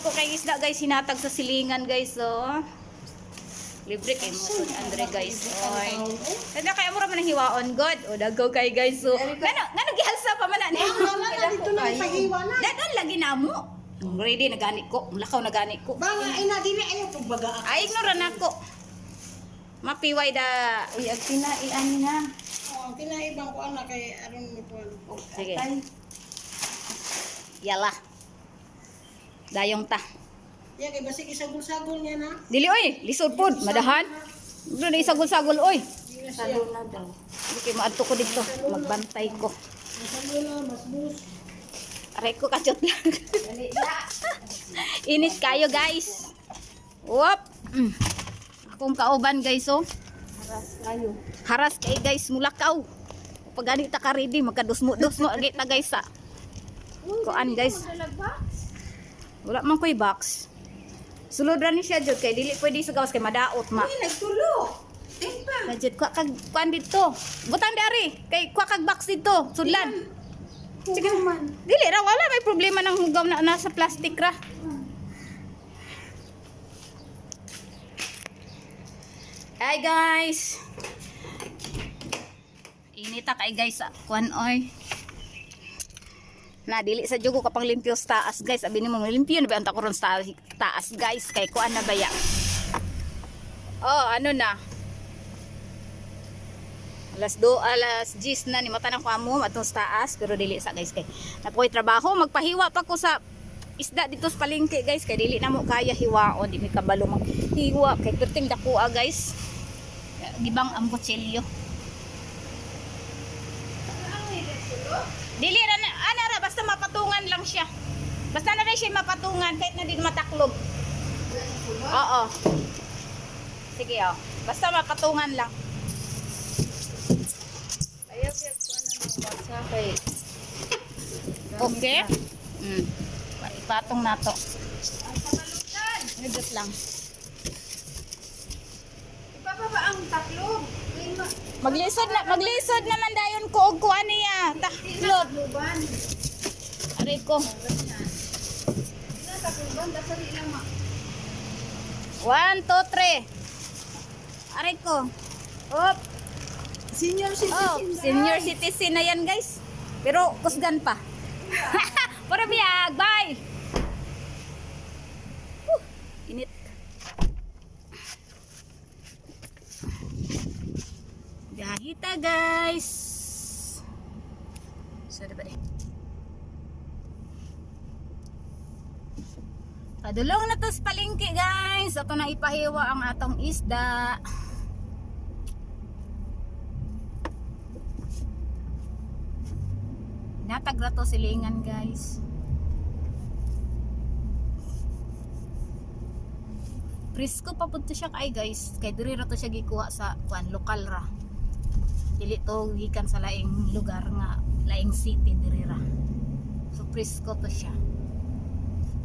ko kay isda guys, hinatag sa silingan guys, oh. Libre kay mo to Andre guys. Oy. Kada kay mo ra man hiwaon god. O dagaw kay guys. So, ngano ngano gihalsa pa man ni. Wala na dito na ipahiwa na. Dadon lagi namo. Ready na gani ko. Lakaw na gani ko. Ba nga ina dili ayo pagbaga. Ay ignoran ako. Mapiway da. Uy, ag tinai ani na. Oh, kinaibang ko ana kay aron mo po. Sige. Yala. Dayong ta. Ya kay basig isagol-sagol niya na. Dili oy, lisod pod, madahan. Dili na isagol-sagol oy. Sagol na daw. Kayo maadto ko dito. Magbantay ko. Sagol na mas bus. Aray ko kachot lang. Init kayo guys. Wop. Mm. Akong kauban guys oh. Haras kayo. Haras kay guys mulakaw. Pag gani ta ka ready magkadusmo-dusmo agi ta guys sa. Kuan guys. Wala man ko'y box. Sulod ra ni siya jud kay dili pwede sa gawas kay madaot ma. Ay nagtulo. Timpa. Najud kwa kag kuan dito. Butang dari kay kwa kag box dito. Sudlan. Sige man. Dili ra wala may problema nang hugaw na nasa plastic ra. Hi guys. Inita kay guys ah. kuan oy. Na dili sa jugo kapang limpyo sa taas guys. Abi ni mo limpyo na ba ang takuron sa taas guys? Kay kuan na ba ya? Oh, ano na? Alas do, alas 10 na ni mata ng kamo matong sa taas. Pero dili sa guys kay napoy trabaho. Magpahiwa pa ko sa isda dito sa palengke guys. Kay dili na mo kaya hiwaon. Di mi kabalo maghiwa. Kay perting dakuha guys. Gibang ang kutsilyo. Dili ra na ana ra basta mapatungan lang siya basta na rin siya mapatungan kahit na din mataklog oo sige oh basta mapatungan lang Ayaw kay ko ano ng basa kay. Okay? Mm. Ipatong na to. Nagdot lang. Ipababa ang ma Maglisod na, maglisod naman dayon ko og kuan niya. Taklot. Aray ko. One, two, three. Aray ko. Op. Senior Oh, citizen. senior citizen na yan guys. Pero kusgan pa. Para biyag. Bye. Whew, Init. Gahita guys. Sorry ba Padulong na to sa palengke guys. Ato na ipahiwa ang atong isda. Natagra to silingan guys. Presko pa pud to siya kay guys. Kay diri ra to siya gikuha sa kuan lokal ra. Dili to gikan sa laing lugar nga laing city diri ra. So presko to siya.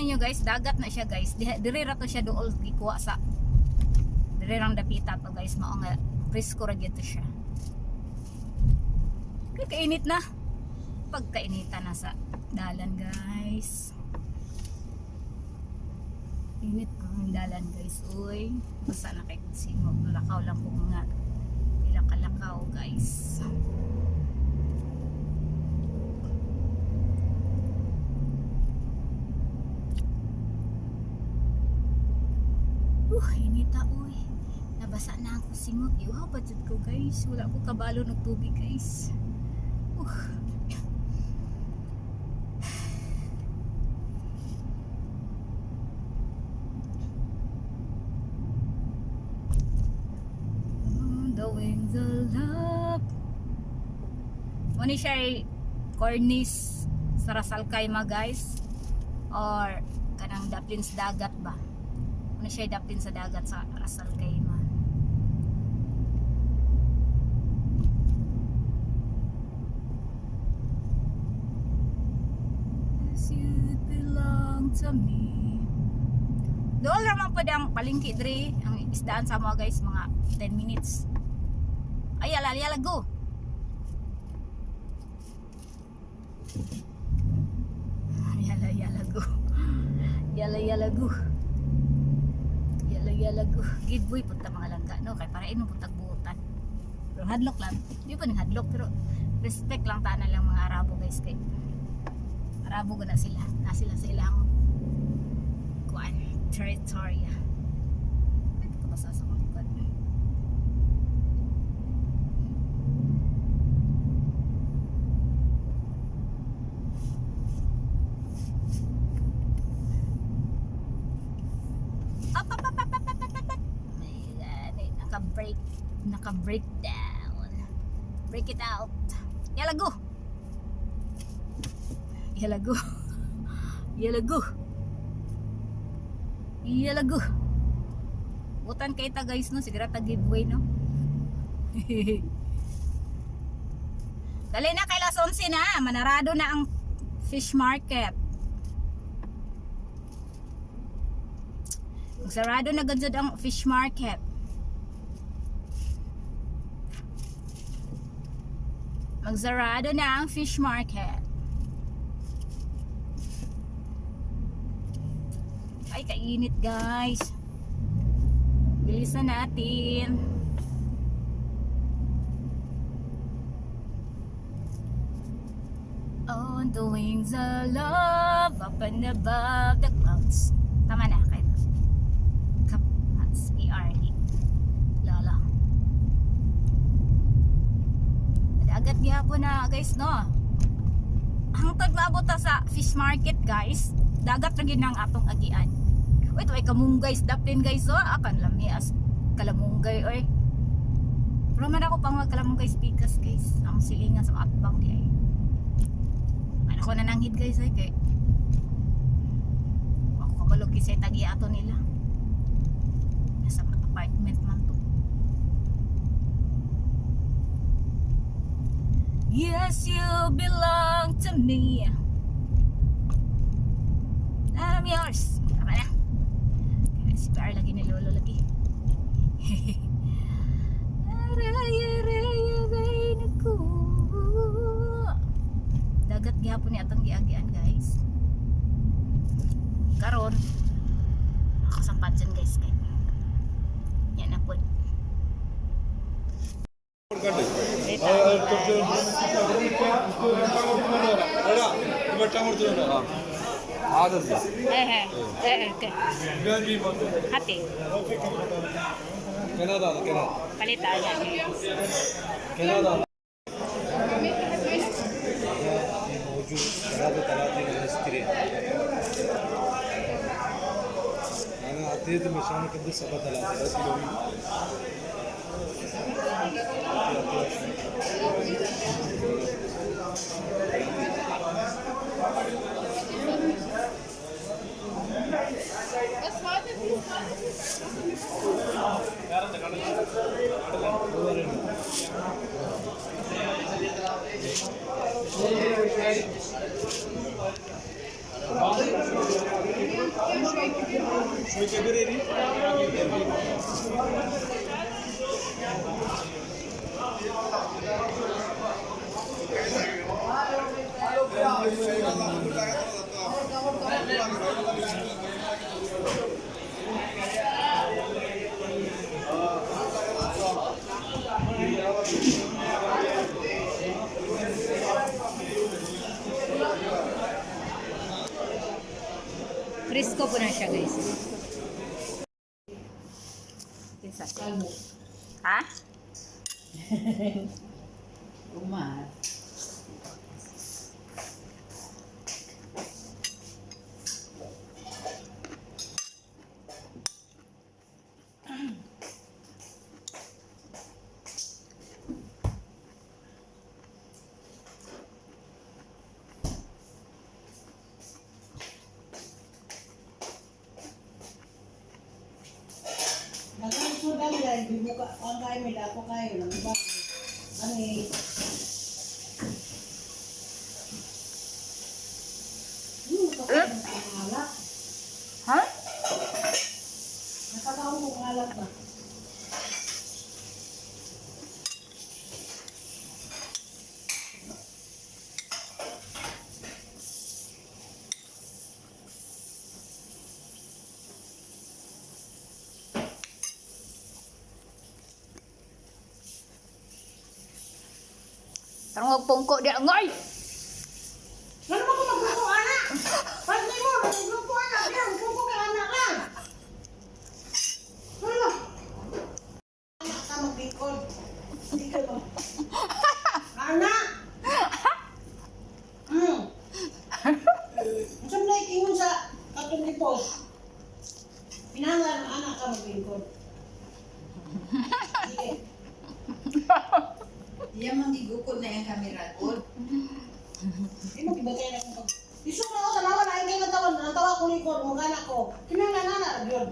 ninyo guys, dagat na siya guys. Di- Dire ra to siya dool gikuha sa Dire rang dapita to guys, mao nga presko ra gyud siya. Kay kainit na. Pagkainita na sa dalan guys. Init ang dalan guys. Uy, basta na kay. Lakaw lang ko nga. Ilang kalakaw guys. Uh, inita uy. Nabasa na ako singot. Iwaw pa dyan ko guys. Wala ko kabalo ng tubig guys. Uh. The wings of love. Muna siya ay cornice sa Rasal Kaima guys. Or kanang Daplins Dagat ba? Ano siya dapin sa dagat sa. Yes, you belong to me. Doon naman po ang palingki dre ang isdaan sa mga guys mga 10 minutes. Ay, ala, ala, go. Yala, yala, go. Yala, yala, go. Yala, yala, go. Giveaway punta mga langga, no? Kaya para ino punta buutan. Pero hadlock lang. Hindi pa ning hadlock, pero respect lang ta na lang mga Arabo guys kay Arabo na sila. Na sila sa ilang kuan territory. Ito ko basa naka-break down. Break it out. Yalago. Yalago. Yalago. Yalago. Butan kay ta guys no, sigara giveaway no. Dali na kay Las 11 na, manarado na ang fish market. Sarado na gud ang fish market. Magsarado na ang fish market. Ay, kainit guys. Bilisan natin. On the wings of love, up and above the clouds. Tama na, kahit gihapon na guys no. Ang taglabot ta sa fish market guys, dagat na gid ang atong agian. Wait, wait kamunggay daplin guys oh, akan lami as kalamunggay oy. Pero man ako pang kalamunggay speakers guys, ang silingan sa atbang di ay. Ano ko na nanghid guys ay kay ako kabalog kisay tagi ato nila. Nasa apartment man Yes, you belong to me. I'm yours. Tama na. Kaya si Par lagi nilolo lagi. Dagat gihapon ni atong giagian guys. Karon ako sa guys kay. Yan na po. Organ হাতে কেন দাদা কেন মানে তাই কেন দাদা ತರಾದ ತರಾತಿ ನಡೆಸ್ತೀರಿ ನಾನು ಅತಿಥಿ ಮಿಶ್ರಣ ಕದ್ದು ಸಭಾ ತಲಾತಿ Which agree? Kinsa siya? Kalmo. Ha? Umas. Sudan dyan, bibuka, ang kayo, may dapo kayo, lang iba. Ano eh, Tarong pungko di ngoy. Ano mo kung magluto anak? Pantay mo, magluto anak. Yan, magluto ka anak lang. Ano? Anak ka magbikod. Hindi ka ba? Anak! Hmm. Saan na ikingon sa katong nipos? Pinangan ang anak ka magbikod. Sige. Iya mang gigukod na yung camera ko. Hindi mo kibatay na kung pag... Isok na ako sa lawan, ay kayo ko likod, mukha na ko. Kinangan na, yun.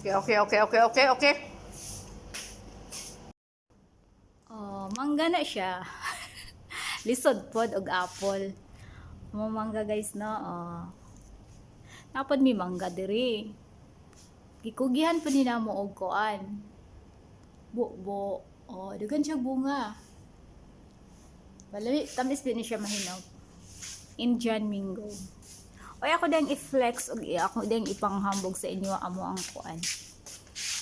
Okay, okay, okay, okay, okay, okay. Oh, mangga na siya. Lisod pod og apple. Mo mangga guys no. Oh. Napod mi mangga diri. Gikugihan pa ni namo og kuan. Bo-bo. Oh, dagan siya bunga. Balami, tamis din siya mahinog. Indian mango. Oy ako dang i-flex og ako dang ipanghambog sa inyo amo ang kuan.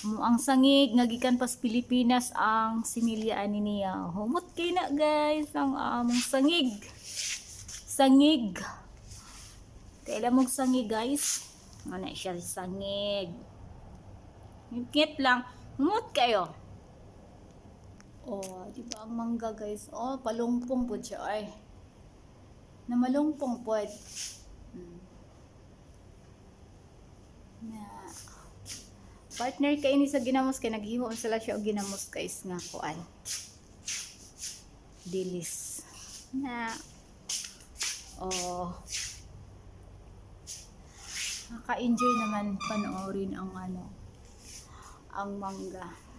Amo ang sangig nga gikan pas Pilipinas ang similya ani niya. Humot kay na guys ang among sangig. Sangig. Kailan mong sangig guys? Ano siya sangig. Ngit lang. Humot kayo. Oh, di ba ang mangga guys? Oh, palungpong po siya ay. Na malungpong po. Na partner kay ini sa ginamos kay naghimo sila siya og ginamos guys nga kuan. Dilis. Na oh. Naka-enjoy naman panoorin ang ano ang mangga